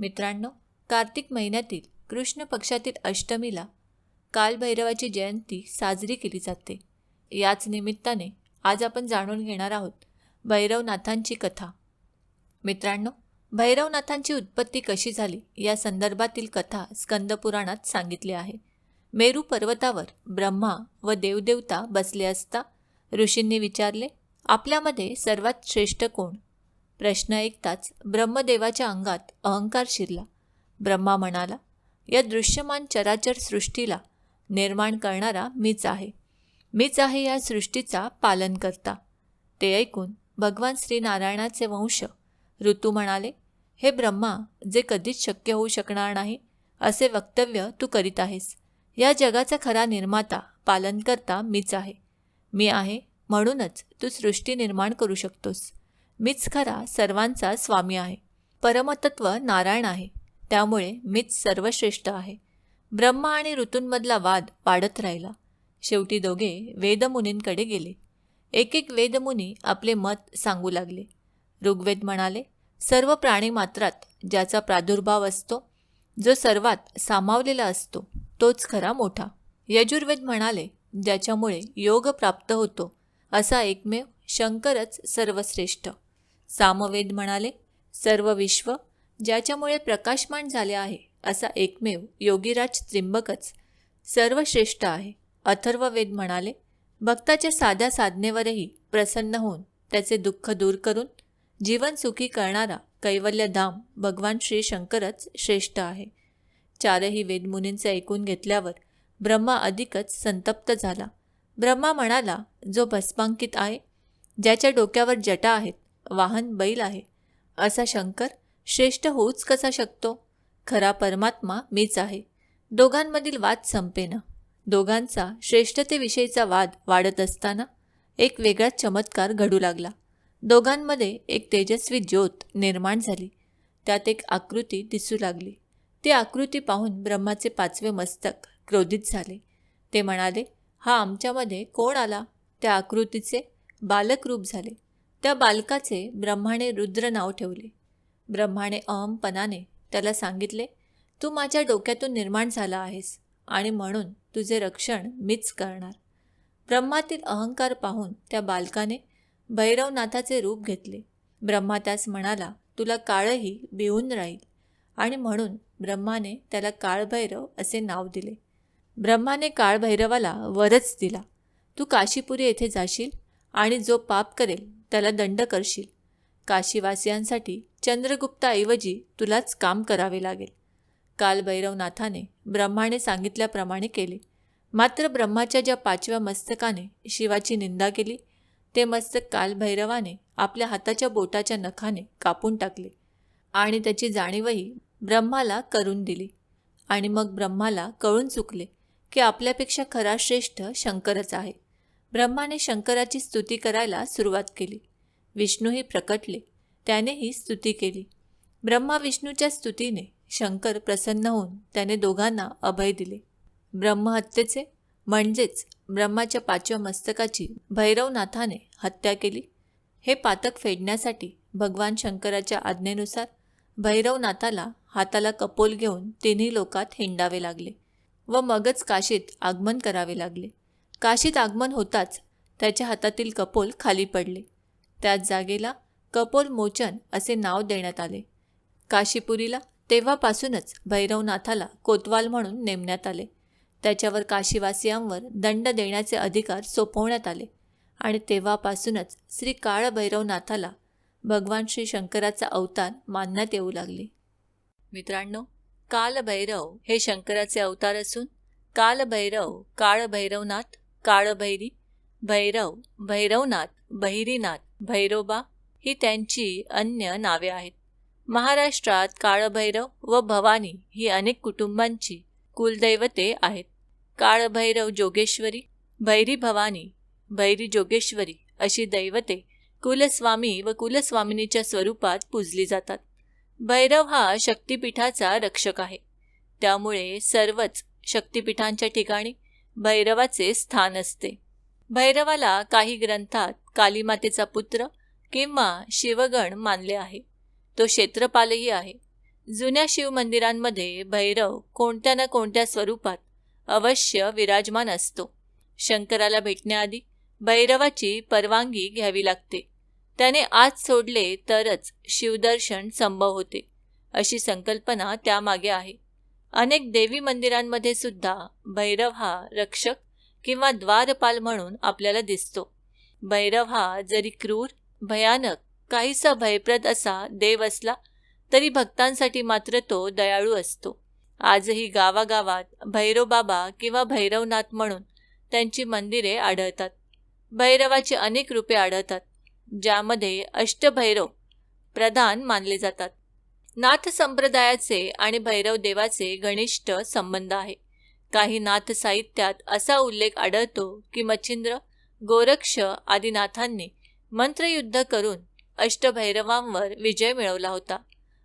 मित्रांनो कार्तिक महिन्यातील कृष्ण पक्षातील अष्टमीला कालभैरवाची जयंती साजरी केली जाते. याच निमित्ताने आज आपण जाणून घेणार आहोत भैरवनाथांची कथा. मित्रांनो भैरवनाथांची उत्पत्ती कशी झाली या संदर्भातील कथा स्कंदपुराणात सांगितली आहे. मेरू पर्वतावर ब्रह्मा व देवदेवता बसले असता ऋषींनी विचारले आपल्यामध्ये सर्वात श्रेष्ठ कोण? प्रश्न ऐकताच ब्रह्मदेवाच्या अंगात अहंकार शिरला. ब्रह्मा म्हणाला या दृश्यमान चराचर सृष्टीला निर्माण करणारा मीच आहे. मीच आहे या सृष्टीचा पालन करता ते ऐकून भगवान श्रीनारायणाचे वंश ऋतू म्हणाले हे ब्रह्मा जे कधीच शक्य होऊ शकणार नाही असे वक्तव्य तू करीत आहेस. या जगाचा खरा निर्माता पालन करता मीच आहे. मी आहे म्हणूनच तू सृष्टी निर्माण करू शकतोस. मीच खरा सर्वांचा स्वामी आहे. परमतत्व नारायण आहे. त्यामुळे मीच सर्वश्रेष्ठ आहे. ब्रह्मा आणि ऋतूंमधला वाद वाढत राहिला. शेवटी दोघे वेदमुनींकडे गेले. एक एक वेदमुनी आपले मत सांगू लागले. ऋग्वेद म्हणाले सर्व प्राणीमात्रात ज्याचा प्रादुर्भाव असतो जो सर्वात सामावलेला असतो तोच खरा मोठा. यजुर्वेद म्हणाले ज्याच्यामुळे योग प्राप्त होतो असा एकमेव शंकरच सर्वश्रेष्ठ. सामवेद म्हणाले सर्व विश्व ज्याच्यामुळे प्रकाशमान झाले आहे असा एकमेव योगीराज त्रिंबकच सर्वश्रेष्ठ आहे. अथर्ववेद म्हणाले भक्ताच्या साध्या साधनेवरही प्रसन्न होऊन त्याचे दुःख दूर करून जीवन सुखी करणारा कैवल्यधाम भगवान श्री शंकरच श्रेष्ठ आहे. चारही वेदमुनींचे ऐकून घेतल्यावर ब्रह्मा अधिकच संतप्त झाला. ब्रह्मा म्हणाला जो भस्मांकित आहे ज्याच्या डोक्यावर जटा आहेत वाहन बैल आहे. असा शंकर श्रेष्ठ होऊच कसा शकतो? खरा परमात्मा मीच आहे. दोघांमधील वाद संपेना. दोघांचा श्रेष्ठतेविषयीचा वाद वाढत असताना एक वेगळाच चमत्कार घडू लागला. दोघांमध्ये एक तेजस्वी ज्योत निर्माण झाली. त्यात एक आकृती दिसू लागली. ती आकृती पाहून ब्रह्माचे पाचवे मस्तक क्रोधित झाले. ते म्हणाले हा आमच्यामध्ये कोण आला? त्या आकृतीचे बालक रूप झाले. त्या बालकाचे ब्रह्माने रुद्र नाव ठेवले. ब्रह्माने अहमपणाने त्याला सांगितले तू माझ्या डोक्यातून निर्माण झाला आहेस आणि म्हणून तुझे रक्षण मीच करणार. ब्रह्मातील अहंकार पाहून त्या बालकाने भैरवनाथाचे रूप घेतले. ब्रह्मा त्यास म्हणाला तुला काळही भिवून राहील. आणि म्हणून ब्रह्माने त्याला काळभैरव असे नाव दिले. ब्रह्माने काळभैरवाला वरच दिला. तू काशीपुरी येथे जाशील आणि जो पाप करेल त्याला दंड करशील. काशीवासियांसाठी चंद्रगुप्ताऐवजी तुलाच काम करावे लागेल. काल भैरवनाथाने ब्रह्माने सांगितल्याप्रमाणे केले. मात्र ब्रह्माच्या ज्या पाचव्या मस्तकाने शिवाची निंदा केली ते मस्तक कालभैरवाने आपल्या हाताच्या बोटाच्या नखाने कापून टाकले आणि त्याची जाणीवही ब्रह्माला करून दिली आणि मग ब्रह्माला कळून चुकले की आपल्यापेक्षा खरा श्रेष्ठ शंकरच आहे. ब्रह्माने शंकराची स्तुती करायला सुरुवात केली. विष्णूही प्रकटले. त्यानेही स्तुती केली. ब्रह्मा विष्णूच्या स्तुतीने शंकर प्रसन्न होऊन त्याने दोघांना अभय दिले. ब्रह्महत्येचे म्हणजेच ब्रह्माच्या पाचव्या मस्तकाची भैरवनाथाने हत्या केली. हे पातक फेडण्यासाठी भगवान शंकराच्या आज्ञेनुसार भैरवनाथाला हाताला कपोल घेऊन तिन्ही लोकात हिंडावे लागले व मगच काशीत आगमन करावे लागले. काशीत आगमन होताच त्याच्या हातातील कपोल खाली पडले. त्याच जागेला कपोल मोचन असे नाव देण्यात आले. काशीपुरीला तेव्हापासूनच भैरवनाथाला कोतवाल म्हणून नेमण्यात आले. त्याच्यावर काशीवासियांवर दंड देण्याचे अधिकार सोपवण्यात आले आणि तेव्हापासूनच श्री काळभैरवनाथाला भगवान श्री शंकराचा अवतार मानण्यात येऊ लागले. मित्रांनो कालभैरव हे शंकराचे अवतार असून कालभैरव काळभैरवनाथ काळभैरी भैरव भैरवनाथ बहिरीनाथ भैरोबा ही त्यांची अन्य नावे आहेत. महाराष्ट्रात काळभैरव व भवानी ही अनेक कुटुंबांची कुलदैवते आहेत. काळभैरव जोगेश्वरी भैरी भवानी भैरी जोगेश्वरी अशी दैवते कुलस्वामी व कुलस्वामिनीच्या स्वरूपात पूजली जातात. भैरव हा शक्तिपीठाचा रक्षक आहे. त्यामुळे सर्वच शक्तिपीठांच्या ठिकाणी भैरवाचे स्थान असते. भैरवाला काही ग्रंथात कालीमातेचा पुत्र किंवा शिवगण मानले आहे. तो क्षेत्रपालही आहे. जुन्या शिवमंदिरांमध्ये भैरव कोणत्या ना कोणत्या स्वरूपात अवश्य विराजमान असतो. शंकराला भेटण्याआधी भैरवाची परवानगी घ्यावी लागते. त्याने आज सोडले तरच शिवदर्शन संभव होते अशी संकल्पना त्यामागे आहे. अनेक देवी मंदिरांमध्ये सुद्धा भैरव हा रक्षक किंवा द्वारपाल म्हणून आपल्याला दिसतो. भैरव हा जरी क्रूर भयानक काहीसा भयप्रद असा देव असला तरी भक्तांसाठी मात्र तो दयाळू असतो. आजही गावागावात भैरवबाबा किंवा भैरवनाथ म्हणून त्यांची मंदिरे आढळतात. भैरवाची अनेक रूपे आढळतात ज्यामध्ये अष्टभैरव प्रधान मानले जातात. नाथ संप्रदायाचे आणि भैरव देवाचे घनिष्ठ संबंध आहे. काही नाथ साहित्यात असा उल्लेख आढळतो की मच्छिंद्र गोरक्ष आदी नाथांनी मंत्रयुद्ध करून अष्टभैरवांवर विजय मिळवला होता.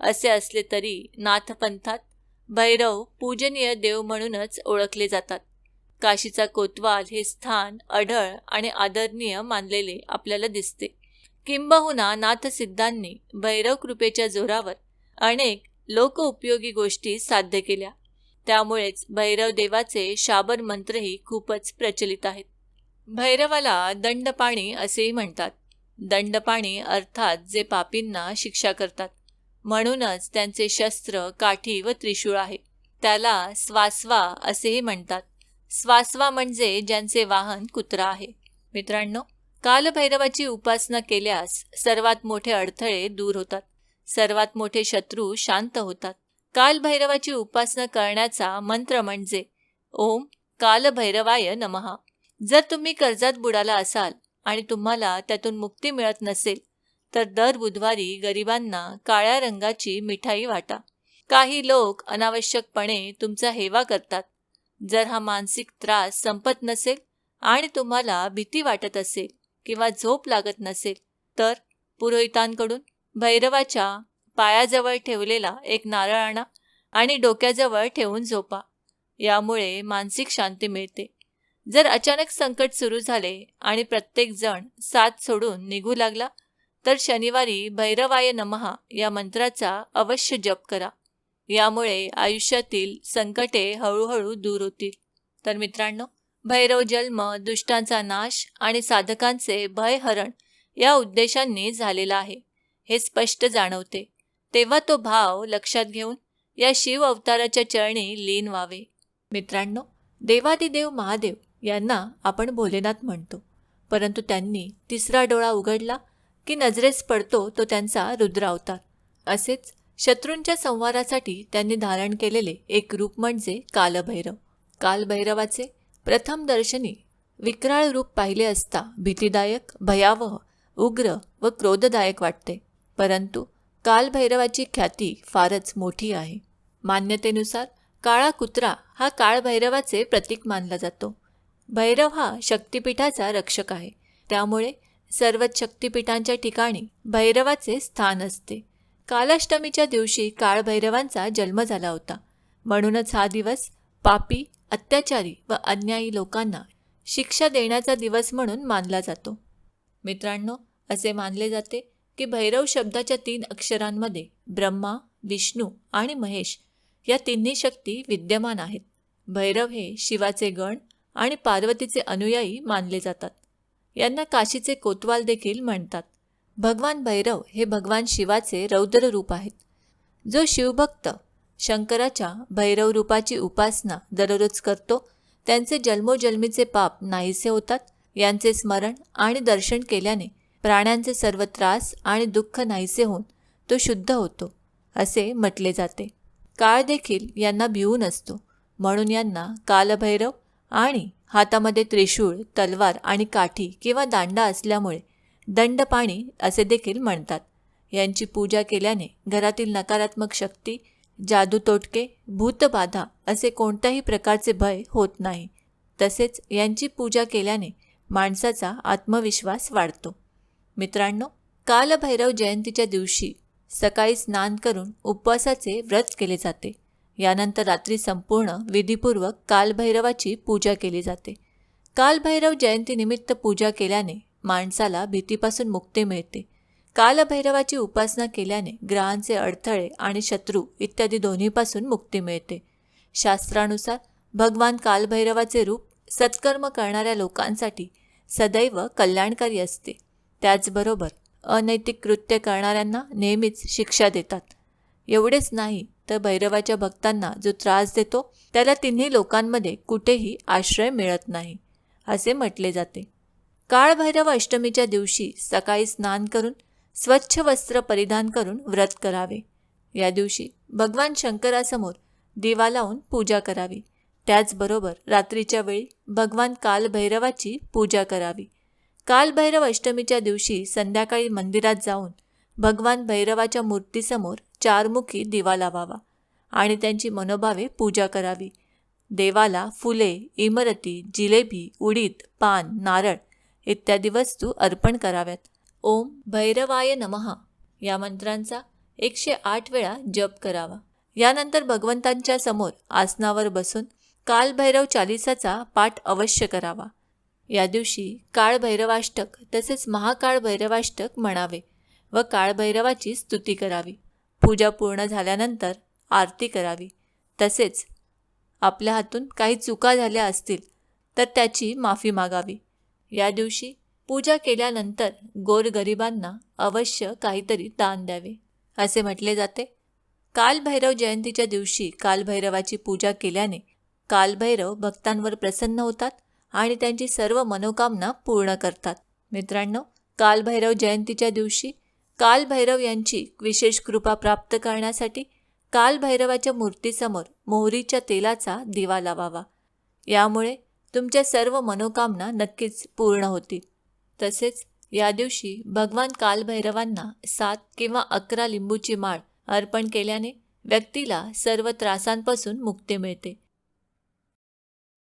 असे असले तरी नाथपंथात भैरव पूजनीय देव म्हणूनच ओळखले जातात. काशीचा कोतवाल हे स्थान अढळ आणि आदरणीय मानलेले आपल्याला दिसते. किंबहुना नाथसिद्धांनी भैरव कृपेच्या जोरावर अनेक लोकउपयोगी गोष्टी साध्य केल्या. त्यामुळेच भैरव देवाचे शाबर मंत्रही खूपच प्रचलित आहेत. भैरवाला दंडपाणी असेही म्हणतात. दंडपाणी अर्थात जे पापींना शिक्षा करतात. म्हणूनच त्यांचे शस्त्र काठी व त्रिशूळ आहे. त्याला स्वास्वा असेही म्हणतात. स्वास्वा म्हणजे ज्यांचे वाहन कुत्रा आहे. मित्रांनो कालभैरवाची उपासना केल्यास सर्वात मोठे अडथळे दूर होतात. सर्वात मोठे शत्रू शांत होतात. कालभैरवाची उपासना करण्याचा मंत्र म्हणजे ओम कालभैरवाय नमहा जर तुम्ही कर्जात बुडाला असाल आणि तुम्हाला त्यातून मुक्ती मिळत नसेल तर दर बुधवारी गरिबांना काळ्या रंगाची मिठाई वाटा. काही लोक अनावश्यकपणे तुमचा हेवा करतात. जर हा मानसिक त्रास संपत नसेल आणि तुम्हाला भीती वाटत असेल किंवा झोप लागत नसेल तर पुरोहितांकडून भैरवाच्या पायाजवळ ठेवलेला एक नारळ आणा आणि डोक्याजवळ ठेवून झोपा. यामुळे मानसिक शांती मिळते. जर अचानक संकट सुरू झाले आणि प्रत्येक जण साथ सोडून निघू लागला तर शनिवारी भैरवाय नमहा या मंत्राचा अवश्य जप करा. यामुळे आयुष्यातील संकटे हळूहळू दूर होतील. तर मित्रांनो भैरव जन्म दुष्टांचा नाश आणि साधकांचे भयहरण या उद्देशांनी झालेला आहे. हे स्पष्ट जाणवते. तेव्हा तो भाव लक्षात घेऊन या शिव अवताराच्या चरणी लीन व्हावे. मित्रांनो देवादिदेव महादेव यांना आपण भोलेनाथ म्हणतो. परंतु त्यांनी तिसरा डोळा उघडला की नजरेस पडतो तो त्यांचा रुद्र अवतार. असेच शत्रूंच्या संवारासाठी त्यांनी धारण केलेले एक रूप म्हणजे कालभैरव. कालभैरवाचे प्रथम दर्शनी विक्राळ रूप पाहिले असता भीतीदायक भयावह उग्र व क्रोधदायक वाटते. परंतु कालभैरवाची ख्याती फारच मोठी आहे. मान्यतेनुसार काळा कुत्रा हा काळभैरवाचे प्रतीक मानला जातो. भैरव हा शक्तिपीठाचा रक्षक आहे. त्यामुळे सर्वच शक्तिपीठांच्या ठिकाणी भैरवाचे स्थान असते. कालाष्टमीच्या दिवशी काळभैरवांचा जन्म झाला होता. म्हणूनच हा दिवस पापी अत्याचारी व अन्यायी लोकांना शिक्षा देण्याचा दिवस म्हणून मानला जातो. मित्रांनो असे मानले जाते की भैरव शब्दाच्या तीन अक्षरांमध्ये ब्रह्मा विष्णू आणि महेश या तिन्ही शक्ती विद्यमान आहेत. भैरव हे शिवाचे गण आणि पार्वतीचे अनुयायी मानले जातात. यांना काशीचे कोतवाल देखील म्हणतात. भगवान भैरव हे भगवान शिवाचे रौद्र रूप आहेत. जो शिवभक्त शंकराच्या भैरव रूपाची उपासना दररोज करतो त्यांचे जन्मोजन्मीचे पाप नाहीसे होतात यांचे स्मरण आणि दर्शन केल्याने प्राण्यांचे सर्व त्रास आणि दुःख नाहीसे होऊन तो शुद्ध होतो असे म्हटले जाते. काळ देखील यांना भिवून असतो. म्हणून यांना कालभैरव आणि हातामध्ये त्रिशूळ तलवार आणि काठी किंवा दांडा असल्यामुळे दंडपाणी असे देखील म्हणतात. यांची पूजा केल्याने घरातील नकारात्मक शक्ती जादू तोटके भूतबाधा असे कोणत्याही प्रकारचे भय होत नाही. तसेच यांची पूजा केल्याने माणसाचा आत्मविश्वास वाढतो. मित्रांनो कालभैरव जयंतीच्या दिवशी सकाळी स्नान करून उपवासाचे व्रत केले जाते. यानंतर रात्री संपूर्ण विधीपूर्वक कालभैरवाची पूजा केली जाते. कालभैरव जयंतीनिमित्त पूजा केल्याने माणसाला भीतीपासून मुक्ती मिळते. कालभैरवाची उपासना केल्याने ग्रहांचे अडथळे आणि शत्रू इत्यादी दोन्हीपासून मुक्ती मिळते. शास्त्रानुसार भगवान कालभैरवाचे रूप सत्कर्म करणाऱ्या लोकांसाठी सदैव कल्याणकारी असते. त्याचबरोबर अनैतिक कृत्य करणाऱ्यांना नेहमीच शिक्षा देतात. एवढेच नाही तर भैरवाच्या भक्तांना जो त्रास देतो त्याला तिन्ही लोकांमध्ये कुठेही आश्रय मिळत नाही असे म्हटले जाते. काळभैरव अष्टमीच्या दिवशी सकाळी स्नान करून स्वच्छ वस्त्र परिधान करून व्रत करावे. या दिवशी भगवान शंकरासमोर दिवा लावून पूजा करावी. त्याचबरोबर रात्रीच्या वेळी भगवान कालभैरवाची पूजा करावी. कालभैरव अष्टमीच्या दिवशी संध्याकाळी मंदिरात जाऊन भगवान भैरवाच्या मूर्तीसमोर चारमुखी दिवा लावावा आणि त्यांची मनोभावे पूजा करावी. देवाला फुले इमरती जिलेबी उडीद पान नारळ इत्यादी वस्तू अर्पण कराव्यात. ओम भैरवाय नमः या मंत्रांचा एकशे आठ वेळा जप करावा. यानंतर भगवंतांच्या समोर आसनावर बसून कालभैरव चालिसाचा पाठ अवश्य करावा. या दिवशी काळभैरवाष्टक तसेच महाकाळ भैरवाष्टक म्हणावे व काळभैरवाची स्तुती करावी. पूजा पूर्ण झाल्यानंतर आरती करावी. तसेच आपल्या हातून काही चुका झाल्या असतील तर त्याची माफी मागावी. या दिवशी पूजा केल्यानंतर गोरगरिबांना अवश्य काहीतरी दान द्यावे. असे म्हटले जाते. कालभैरव जयंतीच्या दिवशी कालभैरवाची पूजा केल्याने कालभैरव भक्तांवर प्रसन्न होतात आणि त्यांची सर्व मनोकामना पूर्ण करतात. मित्रांनो कालभैरव जयंतीच्या दिवशी कालभैरव यांची विशेष कृपा प्राप्त करण्यासाठी कालभैरवाच्या मूर्तीसमोर मोहरीच्या तेलाचा दिवा लावावा. यामुळे तुमच्या सर्व मनोकामना नक्कीच पूर्ण होतील. तसेच या दिवशी भगवान कालभैरवांना सात किंवा अकरा लिंबूची माळ अर्पण केल्याने व्यक्तीला सर्व त्रासांपासून मुक्ती मिळते.